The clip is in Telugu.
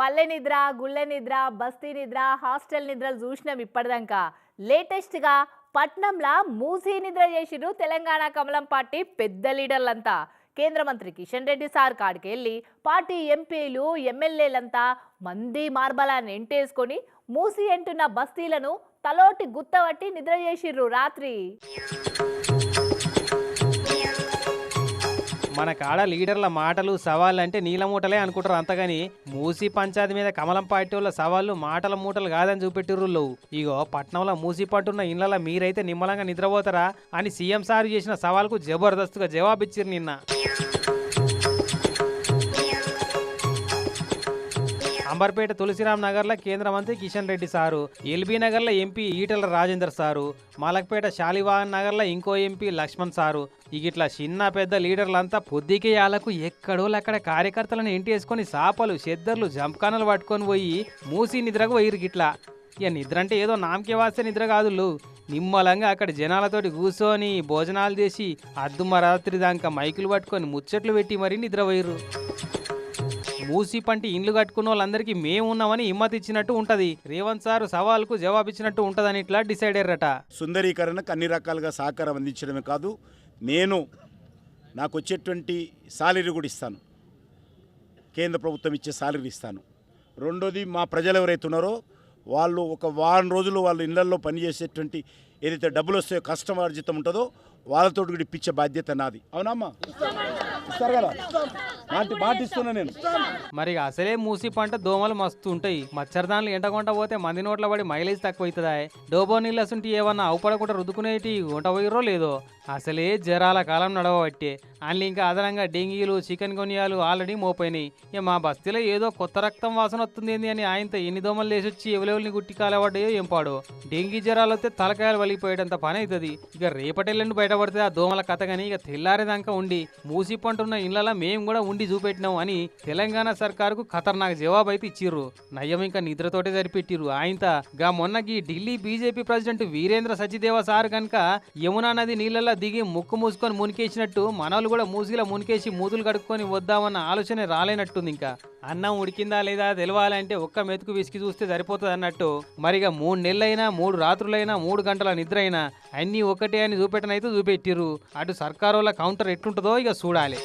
పల్లె నిద్ర గుళ్ళె నిద్ర బస్తీ నిద్ర హాస్టల్ నిద్రలు చూసినాం ఇప్పటిదాకా. లేటెస్ట్గా పట్నంలా మూసీ నిద్ర చేసిరు తెలంగాణ కమలం పార్టీ పెద్ద లీడర్లంతా. కేంద్ర మంత్రి కిషన్ రెడ్డి సార్ కాడికి వెళ్ళి పార్టీ ఎంపీలు ఎమ్మెల్యేలంతా మంది మార్బలాన్ని ఎంటేసుకొని మూసి అంటున్న బస్తీలను తలోటి గుత్తవట్టి నిద్ర చేసిర్రు రాత్రి. మన కాడ లీడర్ల మాటలు సవాళ్ళు అంటే నీల మూటలే అనుకుంటారు అంతగాని మూసి పంచాయతీ మీద కమలం పార్టీ వాళ్ళ సవాళ్ళు మాటల మూటలు కాదని చూపెట్టిర్రు ఇగో పట్నంలో మూసి పట్టున్న ఇళ్ళ మీరైతే నిమ్మలంగా నిద్రపోతారా అని సీఎం సార్ చేసిన సవాల్కు జబర్దస్తుగా జవాబిచ్చిర్రు నిన్న. అంబర్పేట తులసిరామ్ నగర్లో కేంద్ర మంత్రి కిషన్ రెడ్డి సారు ఎల్బీ నగర్లో ఎంపీ ఈటల రాజేందర్ సారు మలక్పేట శాలివాహన్ నగర్లో ఇంకో ఎంపీ లక్ష్మణ్ సారు. ఇక ఇట్లా చిన్న పెద్ద లీడర్లంతా పొద్దుకే యాలకు ఎక్కడో అక్కడ కార్యకర్తలను ఎంటేసుకొని సాపలు చెద్దర్లు జంపకానలు పట్టుకొని పోయి మూసి నిద్రకు పోయిరు గిట్లా. ఇక నిద్ర అంటే ఏదో నామకే వాస్తే నిద్ర కాదులు నిమ్మలంగా అక్కడ జనాలతోటి కూర్చొని భోజనాలు చేసి అద్దుమ రాత్రి దాకా మైకులు పట్టుకొని ముచ్చట్లు పెట్టి మరీ నిద్రపోయిర్రు మూసి పంటి ఇండ్లు కట్టుకున్న వాళ్ళందరికీ మేము ఉన్నామని హిమ్మత్ ఇచ్చినట్టు ఉంటది. రేవంత్ సార్ సవాల్కు జవాబిచ్చినట్టు ఉంటదని ఇట్లా డిసైడ్ అయ్యారట. సుందరీకరణకు అన్ని రకాలుగా సహకారం అందించడమే కాదు నేను నాకు వచ్చేటువంటి సాలరీ కూడా ఇస్తాను. కేంద్ర ప్రభుత్వం ఇచ్చే సాలరీ ఇస్తాను. రెండోది మా ప్రజలు ఎవరైతే ఉన్నారో వాళ్ళు ఒక వారం రోజులు వాళ్ళ ఇళ్ళలో పనిచేసేటువంటి ఏదైతే డబ్బులు వస్తాయో కష్టమార్జితం ఉంటుందో వాళ్ళతో కూడా ఇప్పించే బాధ్యత నాది. అవునమ్మా ఇస్తారు కదా? నేను. మరి అసలే మూసి పంట దోమలు మస్తు ఉంటాయి. మచ్చరదాన్లు ఎండగొంట పోతే మంది నోట్ల పడి మైలేజ్ తక్కువ అవుతుందా డోబో నీళ్ళు అసంటి ఏమన్నా అవుపడకుండా రుద్దుకునేటి గుంట పోయిరో లేదో? అసలే జ్వరాల కాలం నడవబట్టే. అందులో ఇంకా అదనంగా డెంగీలు చికెన్ కొనియాలు ఆల్రెడీ మోపోయినాయి. ఇక మా బస్తీలో ఏదో కొత్త రక్తం వాసన వస్తుంది ఏంది అని ఆయనతో ఎన్ని దోమలు లేచొచ్చి ఎవలెవల్ని గుట్టి కాలబడ్డాయో ఏం పాడో. డెంగీ జ్వరాలు వస్తే తలకాయలు వలిగిపోయేటంత పని అవుతుంది ఇక రేపటెల్లండి బయటపడితే ఆ దోమల కథ కానీ ఇక తెల్లారేదాకా ఉండి మూసి పంటున్న ఇళ్ళలా మేము కూడా ఉండి చూపెట్టినాం అని తెలంగాణ సర్కారుకు ఖతర్నాక్ జవాబు అయితే ఇచ్చిర్రు. నయ్యం ఇంకా నిద్రతోటే సరిపెట్టిర్రు. ఆయనత గా మొన్నకి Delhi BJP president Virendra Sachdeva sir కనుక యమునా నది నీళ్ళల్లో దిగి ముక్కు మూసుకొని మునికేసినట్టు మనోళ్ళు కూడా మూసిలా మునికేసి మూతులు కడుక్కొని వద్దామన్న ఆలోచన రాలేనట్టుంది ఇంకా. అన్నం ఉడికిందా లేదా తెలవాలంటే ఒక్క మెతుకు విసికి చూస్తే సరిపోతుంది అన్నట్టు. మరిగా మూడు నెలలైనా మూడు రాత్రులైనా మూడు గంటల నిద్ర అయినా అన్నీ ఒకటే అని చూపెట్టనైతే చూపెట్టిర్రు. అటు సర్కారోళ్ళ కౌంటర్ ఎట్లుంటుందో ఇక చూడాలి.